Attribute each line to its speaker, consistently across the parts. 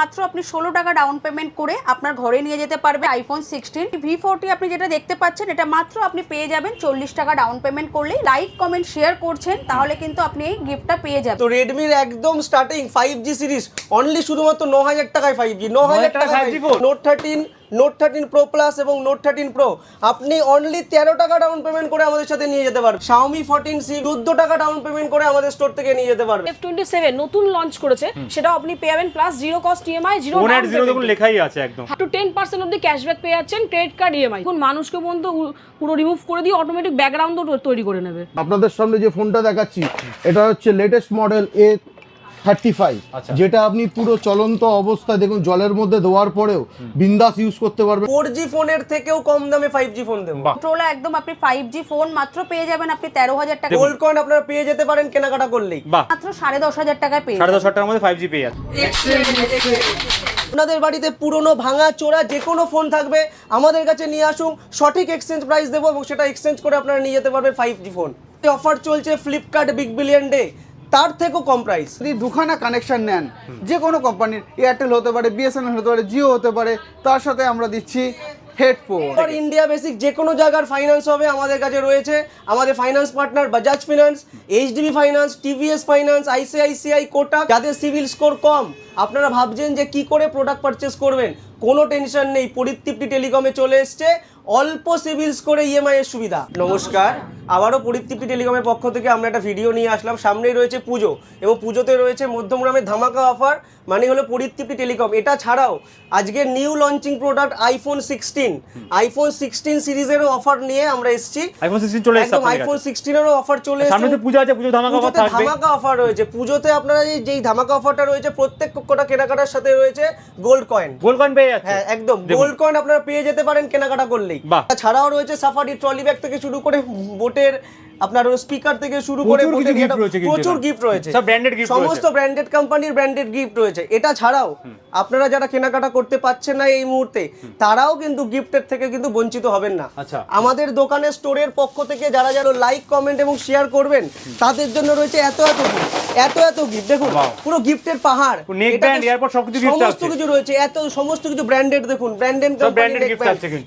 Speaker 1: মাত্র আপনি ষোলো টাকা ডাউন পেমেন্ট করে আপনার ঘরে নিয়ে যেতে পারবে আইফোন সিক্সটিন ভি ফোরটি আপনি যেটা দেখতে পাচ্ছেন এটা মাত্র আপনি পেয়ে যাবেন চল্লিশ টাকা ডাউন পেমেন্ট করলেই। লাইক কমেন্ট শেয়ার করছেন তাহলে কিন্তু আপনি এই গিফটটা পেয়ে যাবেন।
Speaker 2: তো রেডমির একদম starting five G series only শুধুমাত্র ন হাজার টাকায় ফাইভ জি ন হাজার
Speaker 3: টাকায়
Speaker 2: টাকায়
Speaker 3: 5G phone?
Speaker 2: Note thirteen note thirteen pro plus এবং নোট থার্টিন প্রো আপনি অনলি তেরো টাকা ডাউন পেমেন্ট করে আমাদের সাথে নিয়ে যেতে পারবেন। শাওমি ফোরটিন সি চোদ্দ টাকা ডাউন পেমেন্ট করে আমাদের স্টোর থেকে নিয়ে যেতে পারবেন।
Speaker 4: এফ টোয়েন্টি সেভেন নতুন লঞ্চ করেছে সেটাও আপনি পেয়ে যাবেন plus zero cost EMI zero
Speaker 3: zero দেখুন লেখাই আছে একদম।
Speaker 4: টু টেন পার্সেন্ট অব্দি ক্যাশব্যাক পেয়ে যাচ্ছেন ক্রেডিট কার্ড ইএমআই এখন মানুষকে পর্যন্ত উ- পুরো রিমুভ করে দিয়ে অটোমেটিক ব্যাকগ্রাউন্ডও তৈরি করে নেবে।
Speaker 5: আপনাদের সামনে যে ফোনটা দেখাচ্ছি এটা হচ্ছে latest model A thirty five
Speaker 3: আচ্ছা।
Speaker 5: যেটা আপনি পুরো চলন্ত অবস্থায় দেখুন জলের মধ্যে দেওয়ার পরেও বিন্দাস ইউজ করতে পারবেন।
Speaker 2: ফোর জি ফোনের থেকেও কম দামে ফাইভ জি ফোন দেবো।
Speaker 1: একদম আপনি ফাইভ জি ফোন মাত্র পেয়ে যাবেন আপনি তেরো হাজার টাকা।
Speaker 2: গোল্ড কয়েন আপনারা পেয়ে যেতে পারেন কেনাকাটা করলেই।
Speaker 1: মাত্র সাড়ে দশ হাজার টাকায় পেয়ে
Speaker 3: সাড়ে দশ হাজার টাকার মধ্যে ফাইভ জি পেয়ে যাচ্ছে
Speaker 2: আপনাদের বাড়িতে পুরনো ভাঙা চোরা যে কোনো ফোন থাকবে আমাদের কাছে নিয়ে আসুন সঠিক এক্সচেঞ্জ প্রাইস দেবো এবং সেটা এক্সচেঞ্জ করে আপনারা নিয়ে যেতে পারবেন ফাইভ জি ফোন অফার চলছে ফ্লিপকার্ট বিগ বিলিয়ন ডে তার থেকেও কম প্রাইস
Speaker 6: যদি দুখানা কানেকশন নেন যে কোনো কোম্পানির এয়ারটেল হতে পারে বিএসএনএল হতে পারে জিও হতে পারে তার সাথে আমরা দিচ্ছি হেডফোন
Speaker 2: আর ইন্ডিয়া বেসিক যে কোনো জায়গার ফাইন্যান্স হবে আমাদের কাছে রয়েছে। আমাদের finance partner Bajaj finance HDB finance TVS finance ICICI Kotak যাদের সিভিল স্কোর কম আপনারা ভাবছেন যে কি করে প্রোডাক্ট পারচেস করবেন কোনো টেনশন নেই। পরিতৃপ্তি টেলিকমে চলে এসছে। অল্প সিভিল স্কোরে ইএমআই এর সুবিধা। নমস্কার। আবারও পরিতৃপ্তি টেলিকমের পক্ষ থেকে আমরা একটা ভিডিও নিয়ে আসলাম। সামনেই রয়েছে পুজো এবং পুজোতে রয়েছে মধ্যমগ্রামের ধামাকা অফার মানে হলো পরিতৃপ্তি টেলিকম। এটা ছাড়াও আজকে new launching product iPhone sixteen iPhone sixteen সিরিজেরও offer নিয়ে আমরা এসেছি।
Speaker 3: আইফোন সিক্সটিন চলে
Speaker 2: একদম আইফোন সিক্সটিনেরও অফার চলে এসেছে।
Speaker 3: পুজো আছে পুজো ধামাকা অফার থাকবে।
Speaker 2: ধামাকা অফার রয়েছে। পুজোতে আপনারা এই যেই ধামাকা অফারটা রয়েছে প্রত্যেক কটা কেনাকাটার সাথে রয়েছে গোল্ড কয়েন
Speaker 3: গোল্ড কয়েন পেয়ে যাচ্ছে।
Speaker 2: হ্যাঁ একদম। গোল্ড কয়েন আপনারা পেয়ে যেতে পারেন কেনাকাটা করলেই। ছাড়াও রয়েছে সাফারি ট্রলি ব্যাগ থেকে শুরু করে বোটের আপনার স্পিকার থেকে শুরু করে
Speaker 3: প্রচুর।
Speaker 2: গিফট রয়েছে সমস্ত ব্র্যান্ডেড কোম্পানির ব্র্যান্ডেড গিফট রয়েছে। এটা ছাড়াও আপনারা যারা কেনাকাটা করতে পারছেন না এই মুহূর্তে তারাও কিন্তু গিফটের থেকে কিন্তু বঞ্চিত হবেন না।
Speaker 3: আচ্ছা।
Speaker 2: আমাদের দোকানের স্টোরের পক্ষ থেকে যারা যারা লাইক কমেন্ট এবং শেয়ার করবেন তাদের জন্য রয়েছে এত এত এত এত গিফট দেখুন পুরো গিফটের পাহাড়। সমস্ত কিছু রয়েছে। এত সমস্ত কিছু ব্র্যান্ডেড দেখুন ব্র্যান্ডেড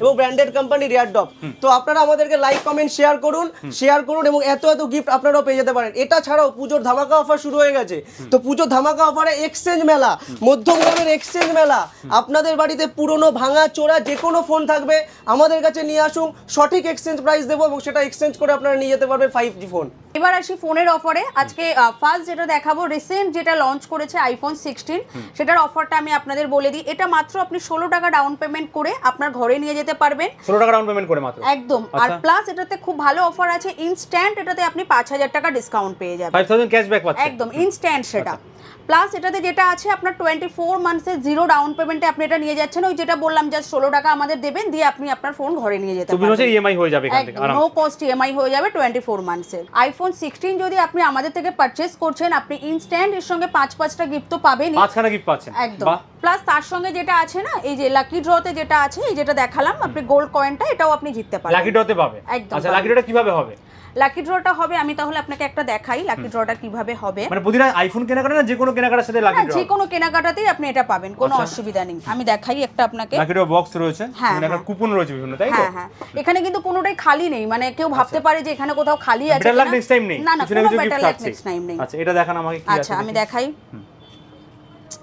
Speaker 2: এবং ব্র্যান্ডেড কোম্পানি রিয়ার ডপ তো আপনারা আমাদেরকে লাইক কমেন্ট শেয়ার করুন। শেয়ার করুন এবং এত এত গিফট আপনারাও পেয়ে যেতে পারেন। এটা ছাড়াও পুজোর ধামাকা অফার শুরু হয়ে গেছে। তো পুজোর ধামাকা অফারে এক্সচেঞ্জ মেলা মধ্যমগ্রামের এক্সচেঞ্জ মেলা। আপনাদের বাড়িতে পুরনো ভাঙা চোরা যে কোনো ফোন থাকবে। আমাদের কাছে নিয়ে আসুন সঠিক এক্সচেঞ্জ প্রাইস দেবো এবং সেটা এক্সচেঞ্জ করে আপনারা নিয়ে যেতে পারবেন ফাইভ জি ফোন
Speaker 1: এবার আসি ফোনের অফারে আজকে ফার্স্ট যেটা দেখাবো রিসেন্ট যেটা লঞ্চ করেছে আইফোন সিক্সটিন সেটার অফারটা আমি আপনাদের বলে দিই। এটা মাত্র আপনি ষোলো টাকা ডাউন পেমেন্ট করে আপনার ঘরে নিয়ে যেতে পারবেন।
Speaker 3: ষোলো টাকা ডাউন পেমেন্ট করে মাত্র?
Speaker 1: একদম। আর
Speaker 3: আচ্ছা।
Speaker 1: প্লাস এটাতে খুব ভালো অফার আছে ইনস্ট্যান্ট এটাতে আপনি পাঁচ হাজার টাকা ডিসকাউন্ট পেয়ে যাবেন।
Speaker 3: ফাইভ থাউজেন্ড ক্যাশব্যাক পাচ্ছে
Speaker 1: একদম ইনস্ট্যান্ট সেটা।
Speaker 3: আচ্ছা।
Speaker 1: প্লাস এটাতে যেটা আছে আপনার টোয়েন্টি ফোর মান্থসের জিরো ডাউন পেমেন্টে আপনি এটা নিয়ে যাচ্ছেন। ওই যেটা বললাম জাস্ট ষোলো টাকা আমাদের দেবেন দিয়ে আপনি আপনার ফোন ঘরে নিয়ে যেতে পারবেন।
Speaker 3: ইএমআই হয়ে যাবে এখান থেকে
Speaker 1: একদম নো কস্ট ইএমআই হয়ে যাবে টোয়েন্টি ফোর মান্থসের আইফোন সিক্সটিন যদি আপনি আমাদের থেকে পারচেস করছেন আপনি ইনস্ট্যান্ট এর সঙ্গে পাঁচ পাঁচটা গিফট তো পাবেন
Speaker 3: পাঁচখানা গিফট পাচ্ছেন।
Speaker 1: একদম। প্লাস তার সঙ্গে যেটা আছে না এই যে লাকি ড্রতে যেটা আছে এই যেটা দেখালাম আপনি গোল্ড কয়েনটা এটাও আপনি জিততে পারবেন।
Speaker 3: লাকি ড্রতে পাবে।
Speaker 1: একদম
Speaker 3: আচ্ছা লাকি ড্রটা কীভাবে হবে?
Speaker 1: লাকি ড্রটা হবে আমি তাহলে আপনাকে একটা দেখাই লাকি ড্রটা কীভাবে হবে।
Speaker 3: মানে প্রতিটা আইফোন কেনাকাটা না যে কোনো কেনাকাটার সাথে লাকি ড্র
Speaker 1: যে কোনো কেনাকাটাতেই আপনি এটা পাবেন কোনো
Speaker 3: আচ্ছা।
Speaker 1: অসুবিধা নেই। আমি দেখাই একটা আপনাকে।
Speaker 3: লাকি ড্র বক্স রয়েছে
Speaker 1: হ্যাঁ,
Speaker 3: মানে একটা
Speaker 1: হ্যাঁ।
Speaker 3: কুপন রয়েছে বিভিন্ন তাই তো?
Speaker 1: হ্যাঁ হ্যাঁ। এখানে কিন্তু কোনোটাই খালি নেই মানে কেউ ভাবতে পারে যে এখানে কোথাও খালি আছে
Speaker 3: বেটার লাক নেক্সট টাইম নেই।
Speaker 1: না না কোনো বেটার লাক নেক্সট টাইম নেই।
Speaker 3: আচ্ছা এটা দেখান আমাকে কি
Speaker 1: আচ্ছা আমি দেখাই।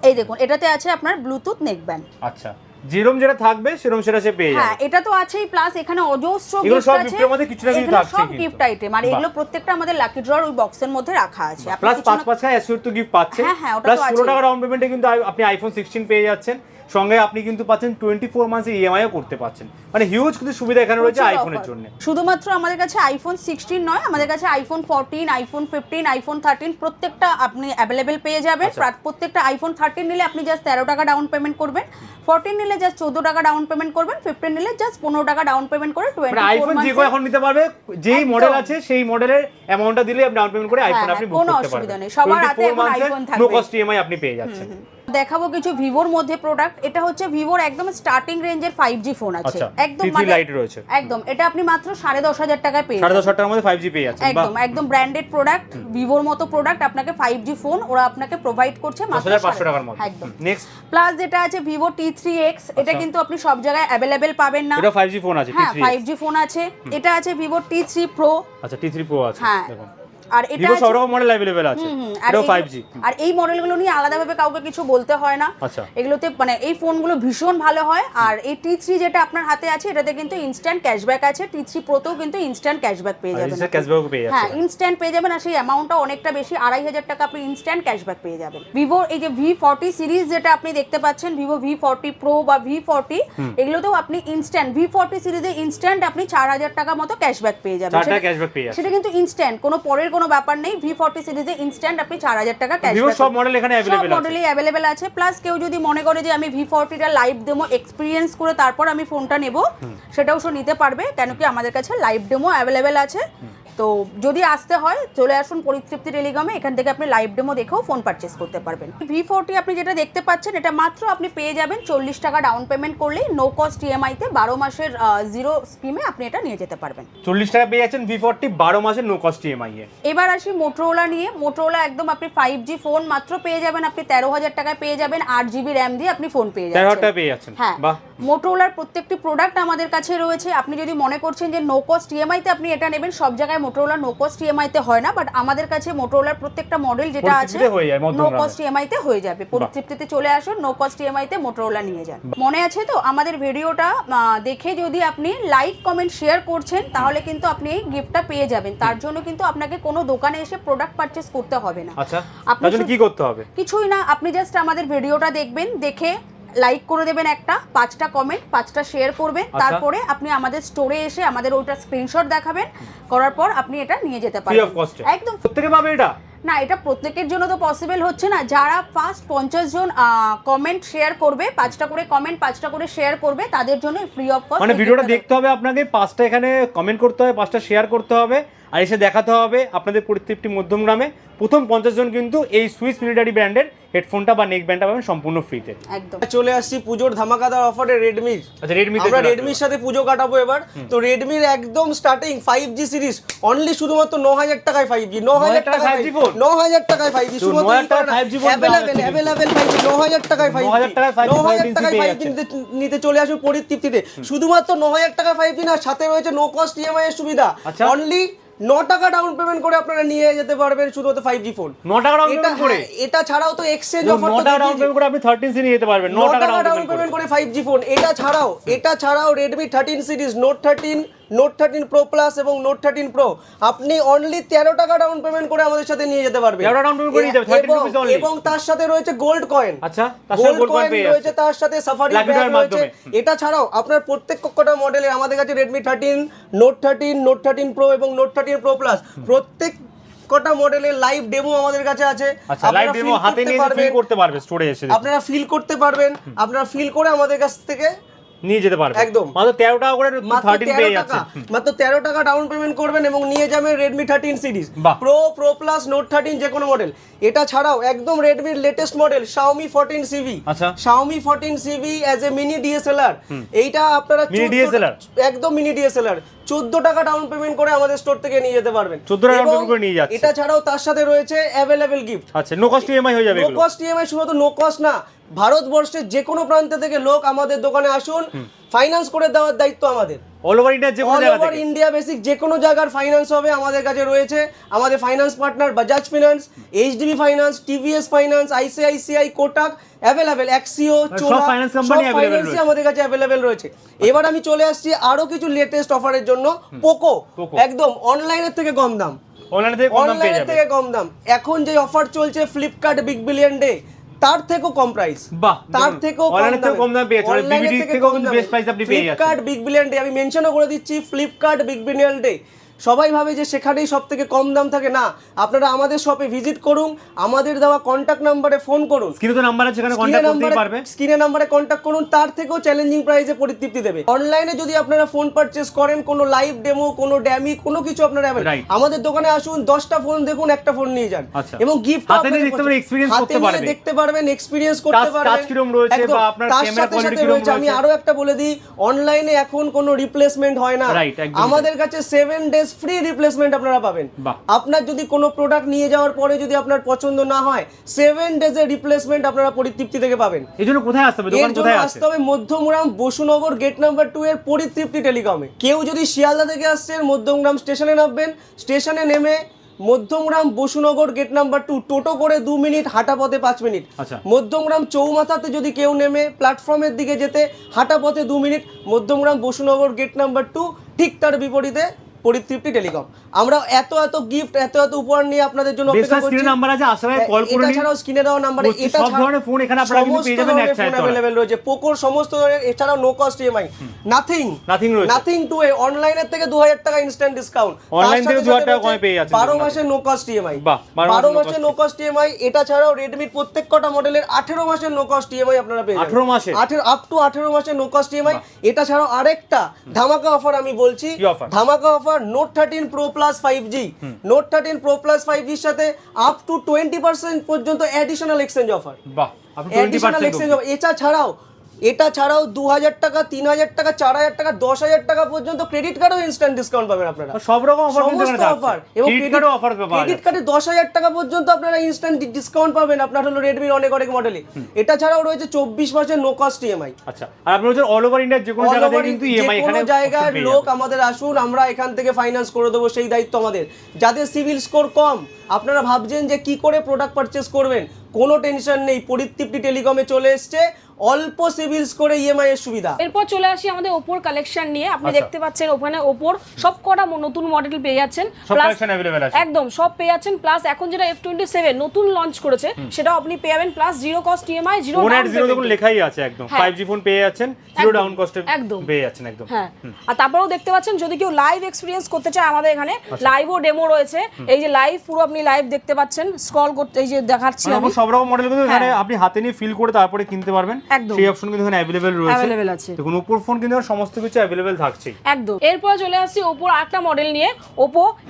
Speaker 1: এই দেখুন এটাতে আছে আপনার ব্লুটুথ নেক ব্যান্ড
Speaker 3: আচ্ছা। যেরম যেটা থাকবে সেরম সেটা সে পেয়ে
Speaker 1: হ্যাঁ
Speaker 3: যাবে।
Speaker 1: এটা তো আছেই প্লাস এখানে অজস্র
Speaker 3: এগুলো সব
Speaker 1: আছে।
Speaker 3: gift-এর মধ্যে কিছু না কিছু থাকছে
Speaker 1: সব গিফট আইটেম আর এগুলো প্রত্যেকটা আমাদের লাকি ড্রর ওই বক্সের মধ্যে রাখা আছে।
Speaker 3: প্লাস পাঁচ পাঁচ খায় অ্যাসিওর তো গিফট পাচ্ছে।
Speaker 1: হ্যাঁ, হ্যাঁ, ওটা
Speaker 3: প্লাস
Speaker 1: তো
Speaker 3: ষোলো। টাকা ডাউন পেমেন্টে কিন্তু আপনি আইফোন সিক্সটিন পেয়ে যাচ্ছেন। সঙ্গে আপনি কিন্তু পাচ্ছেন টোয়েন্টি ফোর মান্থস ইএমআইও করতে পারছেন মানে হিউজ কিন্তু সুবিধা এখানে রয়েছে আইফোনের জন্য।
Speaker 1: শুধুমাত্র আমাদের কাছে আইফোন সিক্সটিন নয় আমাদের কাছে iPhone fourteen iPhone fifteen iPhone thirteen প্রত্যেকটা আপনি অ্যাভেলেবেল পেয়ে যাবেন।
Speaker 3: আচ্ছা।
Speaker 1: প্রত্যেকটা আইফোন থার্টিন নিলে আপনি জাস্ট তেরো টাকা ডাউন পেমেন্ট করবেন। ফোরটিন নিলে জাস্ট চোদ্দ টাকা ডাউন পেমেন্ট করবেন ফিফটিন নিলে জাস্ট পনেরো টাকা ডাউন পেমেন্ট করে
Speaker 3: মানে
Speaker 1: টোয়েন্টি
Speaker 3: আইফোন যে এখন নিতে পারবে যেই মডেল আছে সেই মডেলের অ্যামাউন্টটা দিলে আপনি ডাউন পেমেন্ট করে আইফোন
Speaker 1: হ্যাঁ,
Speaker 3: আপনি
Speaker 1: কোনো অসুবিধা নেই। সবার হাতে এখন থাকবে
Speaker 3: নো কস্ট ইএমআই আপনি পেয়ে যাচ্ছেন।
Speaker 1: দেখাবো কিছু ভিভোর মধ্যে প্রোডাক্ট এটা হচ্ছে ভিভোর একদম স্টার্টিং রেঞ্জের ফাইভ জি ফোন আছে।
Speaker 3: আচ্ছা
Speaker 1: একদম মানে
Speaker 3: লাইট রয়েছে।
Speaker 1: একদম এটা আপনি মাত্র সাড়ে দশ হাজার টাকায় পেয়ে
Speaker 3: সাড়ে
Speaker 1: যাবেন।
Speaker 3: দশ হাজার টাকার মধ্যে ফাইভ জি পেয়ে যাচ্ছেন
Speaker 1: একদম একদম ব্র্যান্ডেড প্রোডাক্ট ভিভোর মতো প্রোডাক্ট আপনাকে ফাইভ জি ফোন ওরা আপনাকে প্রোভাইড করছে মাত্র
Speaker 3: হাজার পাঁচশো
Speaker 1: সাড়ে-
Speaker 3: টাকার মধ্যে।
Speaker 1: একদম।
Speaker 3: নেক্সট
Speaker 1: প্লাস যেটা আছে ভিভো টি থ্রি এক্স এটা
Speaker 3: আচ্ছা।
Speaker 1: কিন্তু আপনি সব জায়গায় অ্যাভেলেবেল পাবেন না।
Speaker 3: এটা ফাইভ জি ফোন আছে টি
Speaker 1: হ্যাঁ
Speaker 3: থ্রি
Speaker 1: ফাইভ জি ফোন আছে। এটা আছে ভিভো টি থ্রি প্রো
Speaker 3: আচ্ছা টি থ্রি প্রো আছে
Speaker 1: হ্যাঁ।
Speaker 3: দেখুন।
Speaker 1: আর এটা
Speaker 3: সব রকম মডেল অ্যাভেলেবেল আছে।
Speaker 1: হুম, হুম, আর
Speaker 3: এটাও
Speaker 1: এই- মডেলগুলো নিয়ে আলাদাভাবে কাউকে কিছু বলতে হয় না।
Speaker 3: আচ্ছা।
Speaker 1: এগুলোতে মানে এই ফোনগুলো ভীষণ ভালো হয়। আর এই টি থ্রি যেটা আপনার হাতে আছে এটাতে কিন্তু ইনস্ট্যান্ট ক্যাশব্যাক আছে। টি থ্রি প্রোতেও কিন্তু ইনস্ট্যান্ট ক্যাশব্যাক পেয়ে যাবেন।
Speaker 3: ক্যাশব্যাকও পেয়ে
Speaker 1: হ্যাঁ ইনস্ট্যান্ট পেয়ে যাবেন আর সেই অ্যামাউন্টটা অনেকটা বেশি আড়াই হাজার টাকা আপনি ইনস্ট্যান্ট ক্যাশব্যাক পেয়ে যাবেন। ভিভো এই যে ভি ফর্টি সিরিজ যেটা আপনি দেখতে পাচ্ছেন ভিভো ভি ফর্টি প্রো বা ভি ফর্টি এগুলোতেও আপনি ইনস্ট্যান্ট ভি ফর্টি সিরিজে ইনস্ট্যান্ট আপনি চার হাজার টাকা মতো ক্যাশব্যাক পেয়ে যাবেন। সেটা কিন্তু ইনস্ট্যান্ট কোনো পরের কোনো ব্যাপার নেই ভি ফর্টি সিরিজে ইনস্ট্যান্ট আপনি চার হাজার টাকা ক্যাশ
Speaker 3: সব মডেল এখানে
Speaker 1: সব মডেলই অ্যাভেলেবেল আছে। প্লাস কেউ যদি মনে করে যে আমি ভি ফর্টিটা লাইভ ডেমো এক্সপিরিয়েন্স করে তারপর আমি ফোনটা নেব সেটাও সে নিতে পারবে কেন কি আমাদের কাছে লাইভ ডেমো অ্যাভেলেবেল আছে। তো যদি আসতে হয় চলে আসুন পরিতৃপ্তি টেলিগ্রামে এখান থেকে আপনি লাইভ ডেমো দেখেও ফোন পারচেস করতে পারবেন। ভি ফোরটি আপনি যেটা দেখতে পাচ্ছেন এটা মাত্র আপনি পেয়ে যাবেন চল্লিশ টাকা ডাউন পেমেন্ট করলেই নো কস্ট ইএমআইতে বারো মাসের জিরো স্কিমে আপনি এটা নিয়ে যেতে পারবেন।
Speaker 3: চল্লিশ টাকা পেয়ে যাচ্ছেন ভি ফোরটি বারো মাসের নো কস্ট ইএমআই
Speaker 1: এবার আসি মোটরোলা নিয়ে। মোটরোলা একদম আপনি ফাইভ জি ফোন মাত্র পেয়ে যাবেন আপনি তেরো হাজার টাকায় পেয়ে যাবেন আট জিবি র্যাম দিয়ে আপনি ফোন পেয়ে
Speaker 3: তেরো হাজার পেয়ে যাচ্ছেন।
Speaker 1: হ্যাঁ।
Speaker 3: বাহ।
Speaker 1: মোটরোলার প্রত্যেকটি প্রোডাক্ট আমাদের কাছে রয়েছে। আপনি যদি মনে করছেন যে নো কস্ট ইএমআইতে আপনি এটা নেবেন সব জায়গায় মোটরোলা নো কস্ট ইএমআইতে হয় না বাট আমাদের কাছে মোটরোলার প্রত্যেকটা মডেল যেটা আছে
Speaker 3: পরিস্থিতিতে
Speaker 1: নো। কস্ট ইএমআইতে হয়ে যাবে। পরিতৃপ্তিতে চলে আসুন নো কস্ট ইএমআইতে মোটরোলা নিয়ে যান। মনে আছে তো? আমাদের ভিডিওটা দেখে যদি আপনি লাইক কমেন্ট শেয়ার করছেন তাহলে কিন্তু আপনি এই গিফটটা পেয়ে যাবেন। তার জন্য কিন্তু আপনাকে কোনো দোকানে এসে প্রোডাক্ট পারচেস করতে হবে না।
Speaker 3: আচ্ছা
Speaker 1: আপনি
Speaker 3: জন্য কি করতে হবে?
Speaker 1: কিছুই না আপনি জাস্ট আমাদের ভিডিওটা দেখবেন দেখে লাইক করে দেবেন একটা পাঁচটা কমেন্ট পাঁচটা শেয়ার করবেন।
Speaker 3: আচ্ছা।
Speaker 1: তারপরে আপনি আমাদের স্টোরে এসে আমাদের ওইটা স্ক্রিনশট দেখাবেন। করার পর আপনি এটা নিয়ে যেতে পারবেন। একদম।
Speaker 3: প্রত্যেকে পাবে এটা?
Speaker 1: না এটা প্রত্যেকের জন্য তো পসিবল হচ্ছে না। যারা ফার্স্ট পঞ্চাশ জন কমেন্ট শেয়ার করবে পাঁচটা করে কমেন্ট পাঁচটা করে শেয়ার করবে তাদের জন্য ফ্রি অফ কস্ট
Speaker 3: মানে ভিডিওটা দেখতে হবে আপনাকে পাঁচটা এখানে কমেন্ট করতে হবে পাঁচটা শেয়ার করতে হবে। আর এসে দেখাতে হবে আপনাদের পরিতৃপ্তি মধ্যম গ্রামে। প্রথম পঞ্চাশ জন কিন্তু এই সুইস মিলিটারি ব্র্যান্ডের হেডফোনটা বা নেক ব্যান্ডটা পাবেন সম্পূর্ণ ফ্রিতে
Speaker 1: একদম।
Speaker 2: চলে আসছি পুজোর ধামাকাদার অফারে রেডমির
Speaker 3: আচ্ছা রেডমি
Speaker 2: আমরা রেডমির সাথে পুজো কাটাবো এবার। তো রেডমির একদম starting five G series only শুধুমাত্র ন হাজার টাকায় ফাইভ জি ন হাজার
Speaker 3: টাকায়
Speaker 2: টাকায়
Speaker 3: 5G phone?
Speaker 2: ন হাজার টাকায় ফাইভ জি
Speaker 3: তো 9,000 টাকায় 5G
Speaker 2: available available five G ন হাজার টাকায় ফাইভ
Speaker 3: 9,000 টাকায় 5G
Speaker 2: ন হাজার টাকায় ফাইভ জি। নিতে চলে আসুন পরিতৃপ্তিতে। শুধুমাত্র ন হাজার টাকায় ফাইভ জি না সাথে রয়েছে নো কস্ট ইএমআই এর সুবিধা।
Speaker 3: আচ্ছা।
Speaker 2: অনলি ন টাকা ডাউন পেমেন্ট করে আপনারা নিয়ে যেতে পারবেন শুধুমাত্র ফাইভ জি ফোন
Speaker 3: ন টাকা ডাউন পেমেন্ট করে?
Speaker 2: হ্যাঁ, এটা ছাড়াও তো এক্সচেঞ্জ অফার
Speaker 3: টাকা ডাউন পেমেন্ট করে আপনি থার্টিন সি নিয়ে যেতে পারবেন ন টাকা ডাউন পেমেন্ট করে।
Speaker 2: করে ফাইভ জি ফোন এটা ছাড়াও এটা ছাড়াও Redmi thirteen series note thirteen note thirteen pro plus এবং নোট থার্টিন প্রো আপনি অনলি তেরো টাকা ডাউন পেমেন্ট করে আমাদের সাথে নিয়ে যেতে পারবেন।
Speaker 3: 13 down payment করে নিয়ে যাবে, 13
Speaker 2: এবং- তার সাথে রয়েছে গোল্ড কয়েন
Speaker 3: আচ্ছা
Speaker 2: গোল্ড
Speaker 3: কয়েন
Speaker 2: রয়েছে তার সাথে সাফারি রয়েছে। এটা ছাড়াও আপনার প্রত্যেক কটা মডেলের আমাদের কাছে Redmi thirteen note thirteen note thirteen pro এবং নোট থার্টিন প্রো প্লাস প্রত্যেক কটা মডেলের লাইভ ডেমো আমাদের কাছে আছে।
Speaker 3: আচ্ছা লাইভ ডেমো হাতে নিয়ে ফিল করতে পারবে স্টোরে এসে
Speaker 2: আপনারা ফিল করতে পারবেন। আপনারা ফিল করে আমাদের কাছ থেকে
Speaker 3: নিয়ে যেতে পারবে।
Speaker 2: একদম।
Speaker 3: মাত্র তেরো টাকা করে থার্টিন পেয়ে যাচ্ছে।
Speaker 2: মাত্র তেরো টাকা ডাউন পেমেন্ট করবেন এবং নিয়ে যাবেন Redmi thirteen series pro pro plus note thirteen যে কোনো মডেল এটা ছাড়াও একদম রেডমির latest model Xiaomi fourteen Civi
Speaker 3: আচ্ছা।
Speaker 2: Xiaomi fourteen Civi as a mini DSLR এইটা আপনারা মিনি
Speaker 3: ডিএসএলআর
Speaker 2: একদম মিনি ডিএসএলআর চোদ্দ টাকা ডাউন পেমেন্ট করে আমাদের স্টোর থেকে নিয়ে যেতে পারবেন।
Speaker 3: 14 টাকা
Speaker 2: ডাউন
Speaker 3: পেমেন্ট করে নিয়ে যাচ্ছে।
Speaker 2: এটা ছাড়াও তার সাথে রয়েছে অ্যাভেলেবেল গিফট
Speaker 3: আচ্ছা নো কস্ট ইএমআই হয়ে যাবে
Speaker 2: নো কস্ট ইএমআই শুধু নো কস্ট না। ভারতবর্ষের যে কোনো প্রান্ত থেকে লোক আমাদের দোকানে আসুন। ফাইন্যান্স করে দেওয়ার দায়িত্ব আমাদের।
Speaker 3: অল ওভার ইন্ডিয়ার যে কোনো জায়গা থেকে।
Speaker 2: ইন্ডিয়া বেসিক যে কোনো জায়গার ফাইন্যান্স হবে আমাদের কাছে রয়েছে। আমাদের finance partner Bajaj finance HDB finance TVS finance ICICI Kotak available Axio
Speaker 3: available রয়েছে।
Speaker 2: আমাদের কাছে অ্যাভেলেবেল রয়েছে। এবার আমি চলে আসছি আরও কিছু লেটেস্ট অফারের জন্য। পোকো একদম অনলাইনের থেকে কম দাম। অনলাইনের থেকে কম দাম এখন যে অফার চলছে ফ্লিপকার্ট বিগ বিলিয়ন ডে তার থেকেও কম প্রাইস
Speaker 3: বাহ,
Speaker 2: তার থেকেও
Speaker 3: অনলাইন থেকে কম দামে পেয়ে যাচ্ছে, মানে BBD থেকেও কিন্তু প্রাইস price আপনি পেয়ে যাচ্ছেন।
Speaker 2: ফ্লিপকার্ট বিগ বিলিয়ন ডে আমি মেনশনও করে দিচ্ছি ফ্লিপকার্ট বিগ বিলিয়ন ডে সবাই ভাবে যে সেখানেই সব থেকে কম দাম থাকে। না আপনারা আমাদের শপে ভিজিট করুন আমাদের দেওয়া কন্ট্যাক্ট নাম্বারে ফোন করুন।
Speaker 3: স্ক্রিনে তো নাম্বার আছে সেখানে কন্ট্যাক্ট করতেই
Speaker 2: নাম্বারে
Speaker 3: পারবে।
Speaker 2: স্ক্রিনে নাম্বারে কন্ট্যাক্ট করুন তার থেকেও চ্যালেঞ্জিং প্রাইসে পরিতৃপ্তি দেবে। অনলাইনে যদি আপনারা ফোন পারচেস করেন কোনো লাইভ ডেমো কোনো ড্যামি কোনো কিছু আপনারা আমাদের দোকানে আসুন দশটা ফোন দেখুন একটা ফোন নিয়ে যান।
Speaker 3: আচ্ছা।
Speaker 2: এবং গিফট
Speaker 3: হাতে নিয়ে দেখতে পারবেন, experience করতে পারবে।
Speaker 2: দেখতে পারবেন এক্সপিরিয়েন্স করতে পারবেন।
Speaker 3: রয়েছে বা আপনার
Speaker 2: রয়েছে আমি। আরও একটা বলে দিই অনলাইনে এখন কোনো রিপ্লেসমেন্ট হয় না। আমাদের কাছে সেভেন ডেজ ফ্রি রিপ্লেসমেন্ট আপনারা পাবেন। আপনার যদি কোনো প্রোডাক্ট নিয়ে যাওয়ার পরে যদি আপনার পছন্দ না হয় সেভেন ডেজ ডেজের রিপ্লেসমেন্ট আপনারা পরিতৃপ্তি থেকে পাবেন।
Speaker 3: এই জন্য কোথায় আসতে হবে? দোকান কোথায়
Speaker 2: আসতে হবে Madhyamgram Basunagar gate number two এর পরিতৃপ্তি টেলিকমে কেউ যদি শিয়ালদা থেকে আসছেন মধ্যমগ্রাম স্টেশনে নামবেন স্টেশনে নেমে Madhyamgram Basunagar gate number two টোটো করে দু মিনিট হাঁটা পথে পাঁচ মিনিট।
Speaker 3: আচ্ছা।
Speaker 2: মধ্যমগ্রাম চৌমাথাতে যদি কেউ নেমে প্ল্যাটফর্মের দিকে যেতে হাঁটা পথে দু minute Madhyamgram Basunagar gate number two ঠিক তার বিপরীতে পরিতৃপ্তি টেলিকম। আমরা এত এত গিফট এত এত উপহার নিয়ে আপনাদের জন্য অপেক্ষা
Speaker 3: স্ক্রিনে
Speaker 2: করছি।
Speaker 3: নাম্বার আছে আসার কল করে
Speaker 2: এটা ছাড়াও স্ক্রিনে দেওয়া নাম্বারে এটা
Speaker 3: সব ধরনের ফোন এখানে আপনারা কিন্তু পেয়ে যাবেন এক
Speaker 2: ধরনের ফোন
Speaker 3: ছায়াতলায়।
Speaker 2: অ্যাভেলেবেল রয়েছে। পোকোর সমস্ত ধরনের এছাড়াও no cost EMI nothing
Speaker 3: Nothing রয়েছে।
Speaker 2: নাথিং টু এ অনলাইনের থেকে 2000 টাকা ইনস্ট্যান্ট ডিসকাউন্ট
Speaker 3: Online থেকে 2000 টাকা কমে পেয়ে যাচ্ছেন
Speaker 2: 12
Speaker 3: দোকানে।
Speaker 2: মাসের নো কস্ট ইএমআই
Speaker 3: বাহ, 12
Speaker 2: 12
Speaker 3: মাসের no
Speaker 2: নো কস্ট ইএমআই এটা ছাড়াও রেডমির প্রত্যেক কটা মডেলের 18 মাসের নো কস্ট ইএমআই আপনারা পেয়ে যাবেন।
Speaker 3: 18 মাসের?
Speaker 2: 18 আপ টু 18 মাসের নো কস্ট ইএমআই এটা ছাড়াও আরেকটা ধামাকা অফার আমি বলছি। ধামাকা offer note thirteen pro plus five G note thirteen pro plus five জির সাথে আপ টু টোয়েন্টি পার্সেন্ট পর্যন্ত অ্যাডিশনাল এক্সচেঞ্জ অফার
Speaker 3: বাহ
Speaker 2: অ্যাডিশনাল এক্সচেঞ্জ অফার এছাড়াও ছাড়াও এটা ছাড়াও দু হাজার টাকা তিন হাজার টাকা চার হাজার টাকা দশ হাজার টাকা পর্যন্ত ক্রেডিট কার্ডও ইনস্ট্যান্ট ডিসকাউন্ট পাবেন আপনারা।
Speaker 3: সব রকম অফার
Speaker 2: সমস্ত অফার এবং
Speaker 3: ক্রেডিট অফার
Speaker 2: ক্রেডিট কার্ডে দশ হাজার টাকা পর্যন্ত আপনারা ইনস্ট্যান্ট ডিসকাউন্ট পাবেন। আপনার হলো রেডমির অনেক অনেক মডেলে এটা ছাড়াও রয়েছে চব্বিশ মাসের নো কস্ট ইএমআই
Speaker 3: আচ্ছা আর অল ওভার ইন্ডিয়ার যে কোনো জায়গা থেকে কিন্তু ইএমআই এখানে
Speaker 2: জায়গার লোক আমাদের আসুন আমরা এখান থেকে ফাইন্যান্স করে দেবো সেই দায়িত্ব আমাদের। যাদের সিভিল স্কোর কম আপনারা ভাবছেন যে কি করে প্রোডাক্ট পারচেস করবেন? কোনো টেনশন নেই পরিতৃপ্তি টেলিকমে চলে এসছে। অল্প সিভিল স্কোরে ইএমআই এর সুবিধা।
Speaker 4: এরপর চলে আসি আমাদের ওপোর কালেকশন নিয়ে। আপনি
Speaker 3: আচ্ছা।
Speaker 4: দেখতে পাচ্ছেন ওখানে ওপোর সব কটা নতুন মডেল পেয়ে যাচ্ছেন।
Speaker 3: সব কালেকশন অ্যাভেলেবেল আছে।
Speaker 4: একদম সব পেয়ে যাচ্ছেন। প্লাস এখন যেটা এফ টোয়েন্টি সেভেন নতুন লঞ্চ করেছে সেটাও আপনি পেয়ে যাবেন। Plus zero cost EMI zero
Speaker 3: zero দেখুন লেখাই আছে একদম।
Speaker 4: হ্যাঁ।
Speaker 3: ফাইভ জি ফোন পেয়ে যাচ্ছেন জিরো ডাউন কস্টে
Speaker 4: একদম।
Speaker 3: পেয়ে যাচ্ছেন একদম।
Speaker 4: হ্যাঁ। আর তারপরেও দেখতে পাচ্ছেন যদি কেউ লাইভ এক্সপিরিয়েন্স করতে চায় আমাদের এখানে
Speaker 3: লাইভ
Speaker 4: ও ডেমো রয়েছে। এই যে লাইভ পুরো আপনি লাইভ দেখতে পাচ্ছেন স্ক্রল করতে এই যে দেখাচ্ছি
Speaker 3: মানে
Speaker 4: আমি।
Speaker 3: সব রকম মডেল কিন্তু এখানে আপনি হাতে নিয়ে ফিল করে তারপরে কিনতে পারবেন।
Speaker 4: একদম।
Speaker 3: সেই অপশন কিন্তু এখানে অ্যাভেলেবেল রয়েছে।
Speaker 4: Available আছে।
Speaker 3: দেখুন ওপোর ফোন কিন্তু সমস্ত কিছু অ্যাভেলেবেল থাকছেই।
Speaker 4: একদম। এরপর চলে আসছি ওপোর আরেকটা মডেল নিয়ে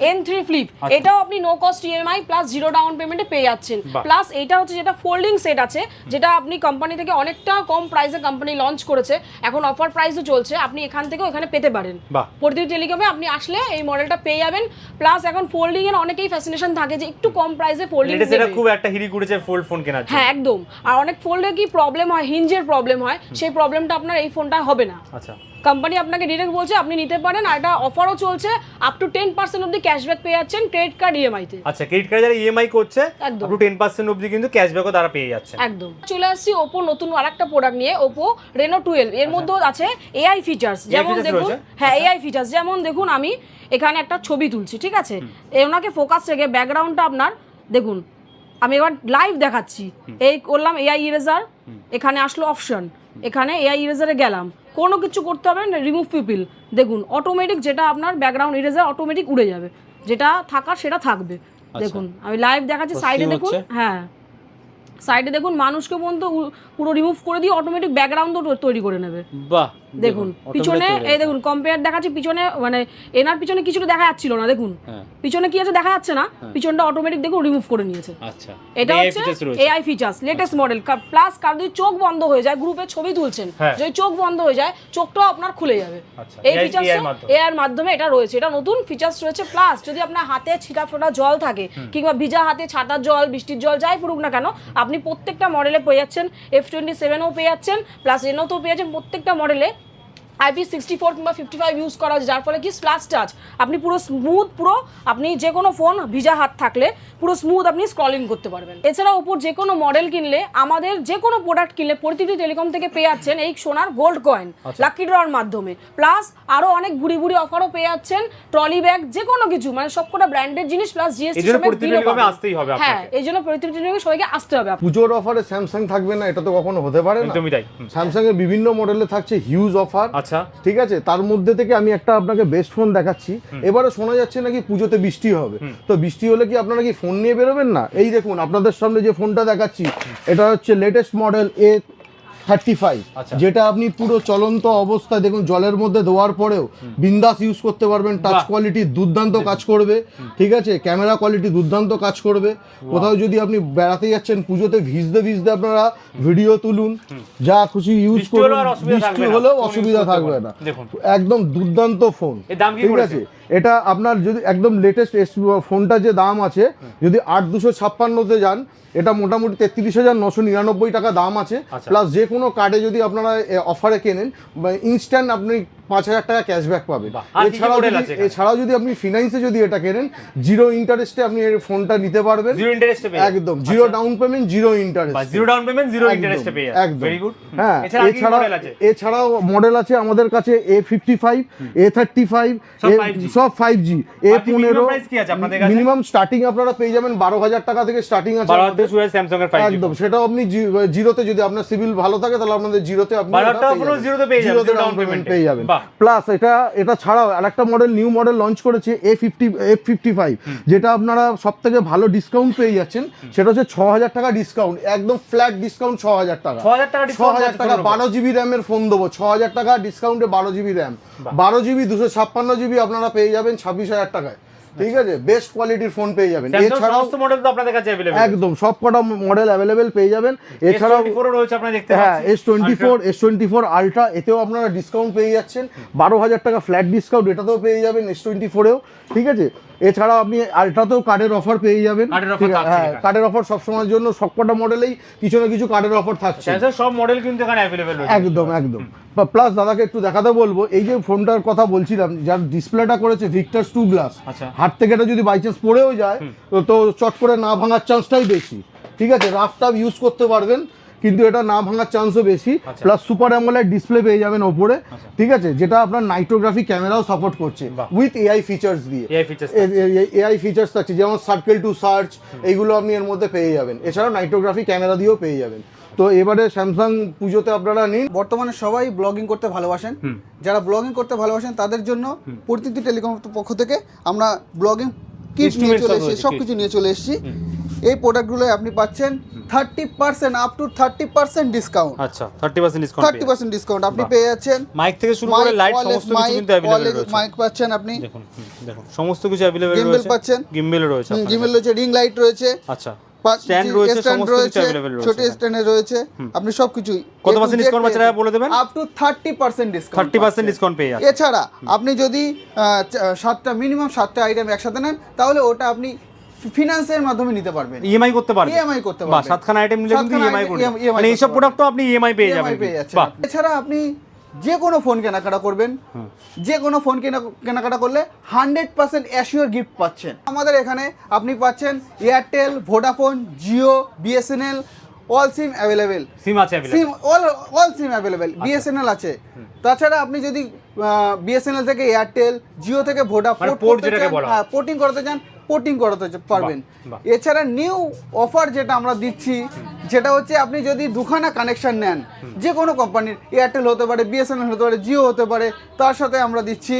Speaker 4: এন থ্রি ফ্লিপ
Speaker 3: আচ্ছা।
Speaker 4: এটাও আপনি no cost EMI plus zero down পেমেন্টে পেয়ে যাচ্ছেন। প্লাস এটা হচ্ছে যেটা ফোল্ডিং সেট আছে যেটা আপনি কোম্পানি থেকে অনেকটা কম প্রাইসে কোম্পানি লঞ্চ করেছে। এখন অফার প্রাইসও চলছে আপনি এখান থেকেও এখানে পেতে পারেন। প্রতিটি টেলিকমে আপনি আসলে এই মডেলটা পেয়ে যাবেন। প্লাস এখন ফোল্ডিং এর অনেকেই ফ্যাসিনেশন থাকে যে একটু কম প্রাইসে ফোল্ডিং
Speaker 3: খুব একটা হিরি করেছে ফোল্ড ফোন কেনার
Speaker 4: হ্যাঁ একদম। আর অনেক ফোল্ডে কি প্রবলেম হয়? হিঞ্জের প্রবলেম হয় সেই প্রবলেমটা আপনার এই ফোনটা হবে না।
Speaker 3: আচ্ছা।
Speaker 4: কোম্পানি আপনাকে ডিরেক্ট বলছে আপনি নিতে পারেন আর এটা অফারও চলছে আপ টু টেন পার্সেন্ট অব্দি ক্যাশব্যাক পেয়ে যাচ্ছেন ক্রেডিট কার্ড ইএমআইতে
Speaker 3: আচ্ছা ক্রেডিট কার্ড যারা ইএমআই করছে
Speaker 4: একদম।
Speaker 3: আপনি টেন পার্সেন্ট অব্দি কিন্তু ক্যাশব্যাকও তারা পেয়ে যাচ্ছে
Speaker 4: একদম। চলে আসছি ওপো নতুন আরেকটা প্রোডাক্ট নিয়ে ওপো রেনো টুয়েলভ এর মধ্যেও আছে এআই ফিচার্স যেমন দেখুন হ্যাঁ এআই ফিচার্স যেমন দেখুন আমি এখানে একটা ছবি তুলছি ঠিক আছে? ওনাকে ফোকাস রেখে ব্যাকগ্রাউন্ডটা আপনার দেখুন আমি এবার লাইভ দেখাচ্ছি। এই করলাম এআই ইরেজার এখানে আসলো অপশন এখানে এআই ইরেজারে গেলাম। কোনো কিছু করতে হবে না রিমুভ পিপিল দেখুন অটোমেটিক যেটা আপনার ব্যাকগ্রাউন্ড ইরেজার অটোমেটিক উড়ে যাবে। যেটা থাকার সেটা থাকবে। দেখুন আমি লাইভ দেখাচ্ছি সাইডে দেখুন হ্যাঁ। সাইডে দেখুন মানুষকে পর্যন্ত পুরো রিমুভ করে দিয়ে অটোমেটিক ব্যাকগ্রাউন্ডও তৈরি করে নেবে।
Speaker 3: বাহ!
Speaker 4: দেখুন পিছনে এই দেখুন কম্পেয়ার দেখাচ্ছি পিছনে মানে এনার পিছনে কিছুটা দেখা যাচ্ছিল না দেখুন। পিছনে কি আছে দেখা যাচ্ছে না? পিছনটা অটোমেটিক দেখুন রিমুভ করে নিয়েছে।
Speaker 3: আচ্ছা।
Speaker 4: এটা হচ্ছে AI features latest model plus কার যদি চোখ বন্ধ হয়ে যায় গ্রুপে ছবি তুলছেন
Speaker 3: হ্যাঁ।
Speaker 4: যদি চোখ বন্ধ হয়ে যায় চোখটাও আপনার খুলে যাবে।
Speaker 3: আচ্ছা,
Speaker 4: এই ফিচার্স
Speaker 3: এর মাধ্যমে
Speaker 4: এটা রয়েছে। এটা নতুন ফিচার্স রয়েছে প্লাস যদি আপনার হাতে ছিটা ফোটা জল থাকে কিংবা ভিজা হাতে ছাতার জল বৃষ্টির জল যাই পড়ুক না কেন আপনি প্রত্যেকটা মডেলে পেয়ে যাচ্ছেন এফ টোয়েন্টি সেভেনও পেয়ে যাচ্ছেন প্লাস রেনোতেও পেয়ে যাচ্ছেন প্রত্যেকটা মডেলে আইপি সিক্সটি ফোর কিংবা ফিফটি ফাইভ ইউজ করা যার ফলে কি স্প্লাশ টাচ আপনি পুরো স্মুথ পুরো আপনি যে কোনো ফোন ভিজা হাত থাকলে পুরো স্মুথ আপনি স্ক্রলিং করতে পারবেন। এছাড়া উপর যে কোনো মডেল কিনলে আমাদের যে কোনো প্রোডাক্ট কিনলে প্রতিটি টেলিকম থেকে পেয়ে যাচ্ছেন এই সোনার গোল্ড কয়েন লাকি ড্রর মাধ্যমে। প্লাস আরও অনেক বুড়ি বুড়ি অফারও পেয়ে যাচ্ছেন ট্রলি ব্যাগ যে কোনো কিছু মানে সবকটা ব্র্যান্ডেড জিনিস প্লাস জিএসটি
Speaker 3: জন্য প্রতিটি টেলিকমে আসতেই হবে
Speaker 4: হ্যাঁ এই জন্য প্রতিটি টেলিকমে সবাইকে আসতে হবে।
Speaker 5: পুজোর অফারে স্যামসাং থাকবে না এটা তো কখনো হতে পারে না।
Speaker 3: একদমই তাই। হুম।
Speaker 5: স্যামসাং এর বিভিন্ন মডেলে থাকছে হিউজ অফার
Speaker 3: আচ্ছা।
Speaker 5: ঠিক আছে? তার মধ্যে থেকে আমি একটা আপনাকে বেস্ট ফোন দেখাচ্ছি। এবারে শোনা যাচ্ছে নাকি পুজোতে বৃষ্টি হবে। তো বৃষ্টি হলে কি আপনারা কি ফোন নিয়ে বেরোবেন না? এই দেখুন আপনাদের সামনে যে ফোনটা দেখাচ্ছি এটা হচ্ছে latest model A thirty five
Speaker 3: আচ্ছা।
Speaker 5: যেটা আপনি পুরো চলন্ত অবস্থায় দেখুন জলের মধ্যে দেওয়ার পরেও বিন্দাস ইউজ করতে পারবেন টাচ। কোয়ালিটি দুর্দান্ত কাজ করবে ঠিক আছে? ক্যামেরা কোয়ালিটি দুর্দান্ত কাজ করবে। কোথাও যদি আপনি বেড়াতে যাচ্ছেন পুজোতে ভিজতে ভিজতে আপনারা ভিডিও তুলুন। যা খুশি ইউজ করুন।
Speaker 3: হলেও অসুবিধা থাকবে না।
Speaker 5: একদম দুর্দান্ত ফোন ঠিক আছে? এটা আপনার যদি একদম লেটেস্ট ফোনটা যে দাম আছে যদি আট দুশো ছাপ্পান্নতে যান এটা মোটামুটি তেত্রিশ হাজার নশো নিরানব্বই টাকা দাম আছে।
Speaker 3: আচ্ছা।
Speaker 5: প্লাস যে কোনো কার্ডে যদি আপনারা অফারে কেনেন ইনস্ট্যান্ট আপনি পাঁচ হাজার টাকা ক্যাশব্যাক পাবেন। এছাড়াও যদি এছাড়াও যদি আপনি ফিনান্সে যদি এটা কেনেন জিরো ইন্টারেস্টে আপনি এই ফোনটা নিতে পারবেন।
Speaker 3: জিরো ইন্টারেস্টে
Speaker 5: একদম zero down payment zero interest
Speaker 3: zero down payment zero ইন্টারেস্টে পেয়ে
Speaker 5: একদম।
Speaker 3: ভেরি গুড
Speaker 5: হ্যাঁ
Speaker 3: এছাড়া আর কি
Speaker 5: এছাড়া
Speaker 3: মডেল আছে?
Speaker 5: এছাড়াও মডেল আছে আমাদের কাছে A fifty five A thirty five
Speaker 3: সব
Speaker 5: ফাইভ জি এ পনেরো? মিনিমাম স্টার্টিং আপনারা পেয়ে যাবেন বারো হাজার টাকা থেকে স্টার্টিং আছে
Speaker 3: স্যামসাং এর
Speaker 5: একদম সেটাও আপনি জিরোতে যদি আপনার সিভিল ভালো থাকে তাহলে আপনাদের জিরোতে আপনি।
Speaker 3: জিরোতে
Speaker 5: ডাউন পেমেন্ট পেয়ে যাবেন। প্লাস এটা এটা ছাড়াও আরেকটা মডেল নিউ মডেল লঞ্চ করেছে A fifty F fifty five যেটা আপনারা সব থেকে ভালো ডিসকাউন্ট পেয়ে যাচ্ছেন সেটা হচ্ছে ছ হাজার টাকা ডিসকাউন্ট একদম ফ্ল্যাট ডিসকাউন্ট ছ হাজার টাকা
Speaker 3: ছ হাজার টাকা
Speaker 5: বারো জিবি র্যামের ফোন দেবো ছ হাজার টাকা ডিসকাউন্টে বারো জিবি র্যাম। বারো জিবি দুশো ছাপ্পান্ন জিবি আপনারা পেয়ে যাবেন ছাব্বিশ হাজার টাকায়। ঠিক আছে? বেস্ট কোয়ালিটির ফোন পেয়ে যাবেন। এছাড়াও
Speaker 3: মডেল তো আপনাদের কাছে
Speaker 5: একদম সব কটা মডেল অ্যাভেলেবেল পেয়ে যাবেন। এছাড়াও
Speaker 3: রয়েছে আপনারা দেখতে
Speaker 5: হ্যাঁ
Speaker 3: পাচ্ছেন।
Speaker 5: S twenty four S twenty four ultra এতেও আপনারা ডিসকাউন্ট পেয়ে যাচ্ছেন। বারো হাজার টাকা ফ্ল্যাট ডিসকাউন্ট এটাতেও পেয়ে যাবেন এস টোয়েন্টি ফোরেও ঠিক আছে? এছাড়াও আপনি আলট্রাতেও কার্ডের অফার পেয়ে যাবেন।
Speaker 3: কার্ডের থাকছে
Speaker 5: হ্যাঁ অফার সবসময়ের জন্য সবকটা মডেলেই কিছু না কিছু কার্ডের অফার থাকছে।
Speaker 3: স্যামসাং সব মডেল কিন্তু এখানে অ্যাভেলেবল রয়েছে।
Speaker 5: একদম একদম। প্লাস দাদাকে একটু দেখাতে বলব এই যে ফোনটার কথা বলছিলাম যার ডিসপ্লেটা করেছে ভিক্টার্স টু গ্লাস। হাত থেকে এটা যদি বাই চান্স পড়েও যায় তো তো চট করে না ভাঙার চান্সটাই বেশি। ঠিক আছে রাফ টাফ ইউজ করতে পারবেন কিন্তু এটা না ভাঙার চান্সও বেশি
Speaker 3: আচ্ছা।
Speaker 5: প্লাস সুপার অ্যামোলাইড ডিসপ্লে পেয়ে যাবেন ওপরে ঠিক আছে? যেটা আপনার নাইট্রোগ্রাফি ক্যামেরাও সাপোর্ট করছে উইথ এআই ফিচার্স দিয়ে।
Speaker 3: এআই ফিচার্স
Speaker 5: থাকছে। যেমন সার্কেল টু সার্চ এইগুলো আপনি এর মধ্যে পেয়ে যাবেন। এছাড়াও নাইট্রোগ্রাফি ক্যামেরা দিয়েও পেয়ে যাবেন। তো এবারে স্যামসাং পুজোতে আপনারা নিন।
Speaker 6: বর্তমানে সবাই ব্লগিং করতে ভালোবাসেন। যারা ব্লগিং করতে ভালোবাসেন তাদের জন্য প্রতিটি টেলিকম পক্ষ থেকে আমরা ব্লগিং কিট নিয়ে চলে এসেছি সব কিছু নিয়ে চলে এসেছি। এই প্রোডাক্টগুলোয় আপনি পাচ্ছেন thirty percent up to thirty percent discount
Speaker 3: আচ্ছা thirty percent discount
Speaker 6: thirty percent discount আপনি পেয়ে যাচ্ছেন।
Speaker 3: মাইক থেকে শুরু করে লাইট সমস্ত কিছু কিন্তু অ্যাভেলেবল রয়েছে।
Speaker 6: মাইক পাচ্ছেন আপনি।
Speaker 3: দেখুন দেখুন সমস্ত কিছু
Speaker 6: Gimbal
Speaker 3: রয়েছে।
Speaker 6: পাচ্ছেন।
Speaker 3: গিম্বেল রয়েছে আপনার
Speaker 6: জিমেল রয়েছে রিং লাইট রয়েছে।
Speaker 3: আচ্ছা স্ট্যান্ড রয়েছে সমস্ত কিছু অ্যাভেলেবল
Speaker 6: ছোট স্ট্যান্ডে রয়েছে। আপনি সবকিছুই
Speaker 3: কত discount বাচ্চারা বলে দেবেন?
Speaker 6: Up to percent discount
Speaker 3: percent discount পেয়ে
Speaker 6: এছাড়া আপনি যদি সাতটা মিনিমাম সাতটা আইটেম একসাথে নেন তাহলে ওটা আপনি ফিনান্সের মাধ্যমে নিতে পারবেন।
Speaker 3: ইএমআই করতে পারবেন।
Speaker 6: EMI করতে পারবেন।
Speaker 3: সাতখানা আইটেম নিলে কিন্তু ইএমআই
Speaker 6: item
Speaker 3: করতে মানে এইসব
Speaker 6: পারবেন।
Speaker 3: প্রোডাক্টও আপনি ইএমআই পেয়ে যাবেন। বাহ।
Speaker 6: এছাড়া আপনি যে কোনো ফোন কেনাকাটা করবেন। যে কোনো ফোন কেনা কেনাকাটা করলে হান্ড্রেড পার্সেন্ট অ্যাসিওর গিফট পাচ্ছেন। আমাদের এখানে আপনি পাচ্ছেন Airtel Vodafone Jio BSNL all SIM available
Speaker 3: SIM আছে
Speaker 6: SIM all all SIM available BSNL আছে। তাছাড়া আপনি যদি বিএসএনএল থেকে এয়ারটেল জিও থেকে ভোডাফোন
Speaker 3: মানে হয়।
Speaker 6: পোর্টিং করতে চান পোর্টিং করাতে পারবেন। এছাড়া নিউ অফার যেটা আমরা দিচ্ছি যেটা হচ্ছে আপনি যদি দুখানা কানেকশন নেন যে কোনো কোম্পানির এয়ারটেল হতে পারে বিএসএনএল হতে পারে জিও হতে পারে তার সাথে আমরা দিচ্ছি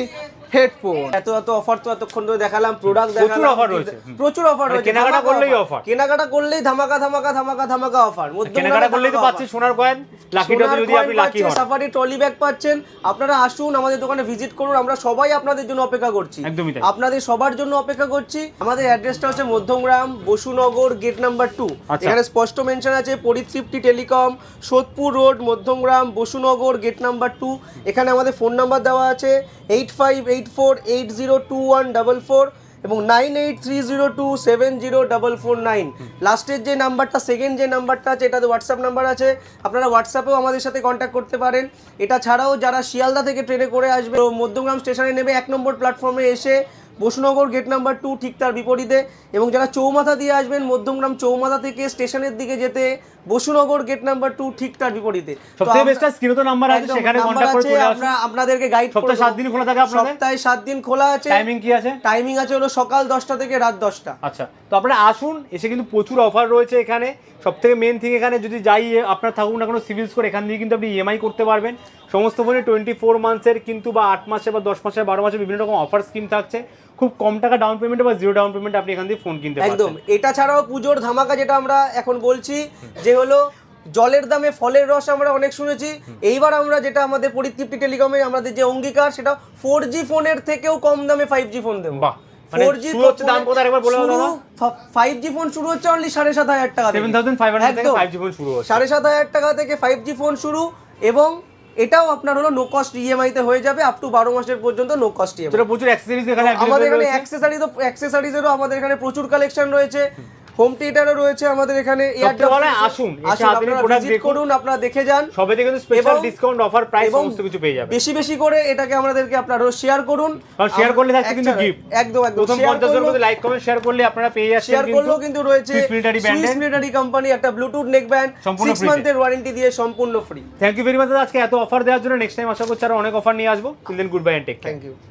Speaker 6: হেডফোন।
Speaker 2: এত এত অফার তো এতক্ষণ ধরে দেখালাম প্রোডাক্ট দেখালাম
Speaker 3: offer রয়েছে।
Speaker 2: প্রচুর অফার
Speaker 3: মানে
Speaker 2: রয়েছে।
Speaker 3: কেনাকাটা করলেই
Speaker 2: offer। কেনাকাটা করলেই ধামাকা ধামাকা ধামাকা ধামাকা অফার
Speaker 3: কেনাকাটা করলেই তো পাচ্ছেন সোনার কয়েন লাকিটাতে যদি আপনি লাকি হন।
Speaker 2: সাফারি ট্রলি ব্যাগ পাচ্ছেন। আপনারা আসুন আমাদের দোকানে ভিজিট করুন। আমরা সবাই আপনাদের জন্য অপেক্ষা করছি।
Speaker 3: একদমই তাই।
Speaker 2: আপনাদের সবার জন্য অপেক্ষা করছি। আমাদের অ্যাড্রেসটা হচ্ছে Madhyamgram Basunagar gate number two. এখানে স্পষ্ট মেনশন আছে Paritripti telecom Sodepur road Madhyamgram Basunagar gate number two এখানে আমাদের ফোন নাম্বার দেওয়া আছে eight five eight four eight zero two one double four এবং nine eight three zero two seven zero double four nine. লাস্টের যে নাম্বারটা, second যে নাম্বারটা আছে, এটাতে হোয়াটসঅ্যাপ নাম্বার আছে। আপনারা হোয়াটসঅ্যাপেও আমাদের সাথে কন্ট্যাক্ট করতে পারেন। এটা ছাড়াও যারা শিয়ালদা থেকে ট্রেনে করে আসবে মধ্যমগ্রাম স্টেশনে নেবে এক নম্বর প্ল্যাটফর্মে এসে বসুনগর গেট নাম্বার টু ঠিক তার বিপরীতে। এবং যারা চৌমাথা দিয়ে আসবেন, মধ্যমগ্রাম চৌমাথা থেকে স্টেশনের দিকে যেতে বসুনগর গেট নাম্বার টু ঠিক তার বিপরীতে।
Speaker 3: সবথেকে বেস্ট স্ক্রিনে তো নাম্বার আছে সেখানে
Speaker 2: নাম্বার
Speaker 3: করে চলে আসুন।
Speaker 2: আপনাদেরকে গাইড
Speaker 3: সপ্তাহে সাত দিন খোলা থাকে আপনাদের?
Speaker 2: সপ্তাহে সাত দিন খোলা আছে।
Speaker 3: টাইমিং কি আছে?
Speaker 2: টাইমিং আছে হলো সকাল দশটা থেকে রাত দশটা।
Speaker 3: আচ্ছা তো আপনারা আসুন এসে কিন্তু প্রচুর অফার রয়েছে এখানে। সব থেকে মেন থিং এখানে যদি যাই আপনার থাকুক না কোনো সিভিল স্কোর এখান থেকে কিন্তু আপনি ইএমআই করতে পারবেন। সমস্ত ফোনে টোয়েন্টি ফোর মান্থসের কিন্তু বা আট মাসে বা দশ মাসে বারো মাসে বিভিন্ন রকম অফার স্কিম থাকছে। খুব কম টাকা ডাউন পেমেন্ট বা জিরো ডাউন পেমেন্ট আপনি এখান থেকে ফোন কিনতে
Speaker 2: একদম। এটা ছাড়াও পুজোর ধামাকা যেটা আমরা এখন বলছি যে হলো জলের দামে ফলের রস আমরা অনেক শুনেছি। এইবার আমরা যেটা আমাদের পরিতৃপ্তি টেলিকমে আমাদের যে অঙ্গীকার সেটা ফোর জি ফোনের থেকেও কম দামে ফাইভ জি ফোন দেবো।
Speaker 3: বাহ মানে
Speaker 2: ফোর জি
Speaker 3: দাম কত বলে দাও
Speaker 2: ফাইভ জি ফোন শুরু হচ্ছে অনলি সাড়ে সাত হাজার টাকা।
Speaker 3: সেভেন থাউজেন্ড ফাইভ হান্ড্রেড থেকে ফাইভ জি ফোন শুরু
Speaker 2: সাড়ে সাত হাজার টাকা থেকে ফাইভ জি ফোন শুরু এবং এটাও আপনার হলো নো কস্ট ইএমআই তে হয়ে যাবে আপ টু বারো মাসের পর্যন্ত নো কস্ট ইএমআই
Speaker 3: প্রচুর অ্যাক্সেসরিজ এখানে
Speaker 2: আমাদের এখানে। অ্যাক্সেসরিজ অ্যাক্সেসরিজেরও আমাদের এখানে প্রচুর কালেকশন রয়েছে হোম থিয়েটারও রয়েছে আমাদের এখানে
Speaker 3: আসুন,
Speaker 2: আপনারা। করুন দেখে যান।
Speaker 3: সবে থেকে কিন্তু স্পেশাল ডিসকাউন্ট অফার প্রাইস সমস্ত কিছু পেয়ে যাবে
Speaker 2: বেশি বেশি করে এটাকে আমাদেরকে আপনারা শেয়ার করুন।
Speaker 3: কারণ শেয়ার করলে থাকছে কিন্তু গিফট
Speaker 2: একদম একদম
Speaker 3: প্রথম
Speaker 2: share
Speaker 3: পঞ্চাশ জনের মধ্যে লাইক কমেন্ট শেয়ার করলে আপনারা পেয়ে যাচ্ছেন
Speaker 2: শেয়ার করলেও কিন্তু রয়েছে
Speaker 3: মিলিটারি
Speaker 2: মিলিটারি কোম্পানি একটা ব্লুটুথ নেক ব্যান্ড মান্থের ওয়ারেন্টি দিয়ে সম্পূর্ণ free
Speaker 3: thank you very much আজকে এত অফার দেওয়ার জন্য নেক্সট টাইম আশা করছি আরও অনেক অফার নিয়ে আসব। Till then good bye and tech
Speaker 2: thank you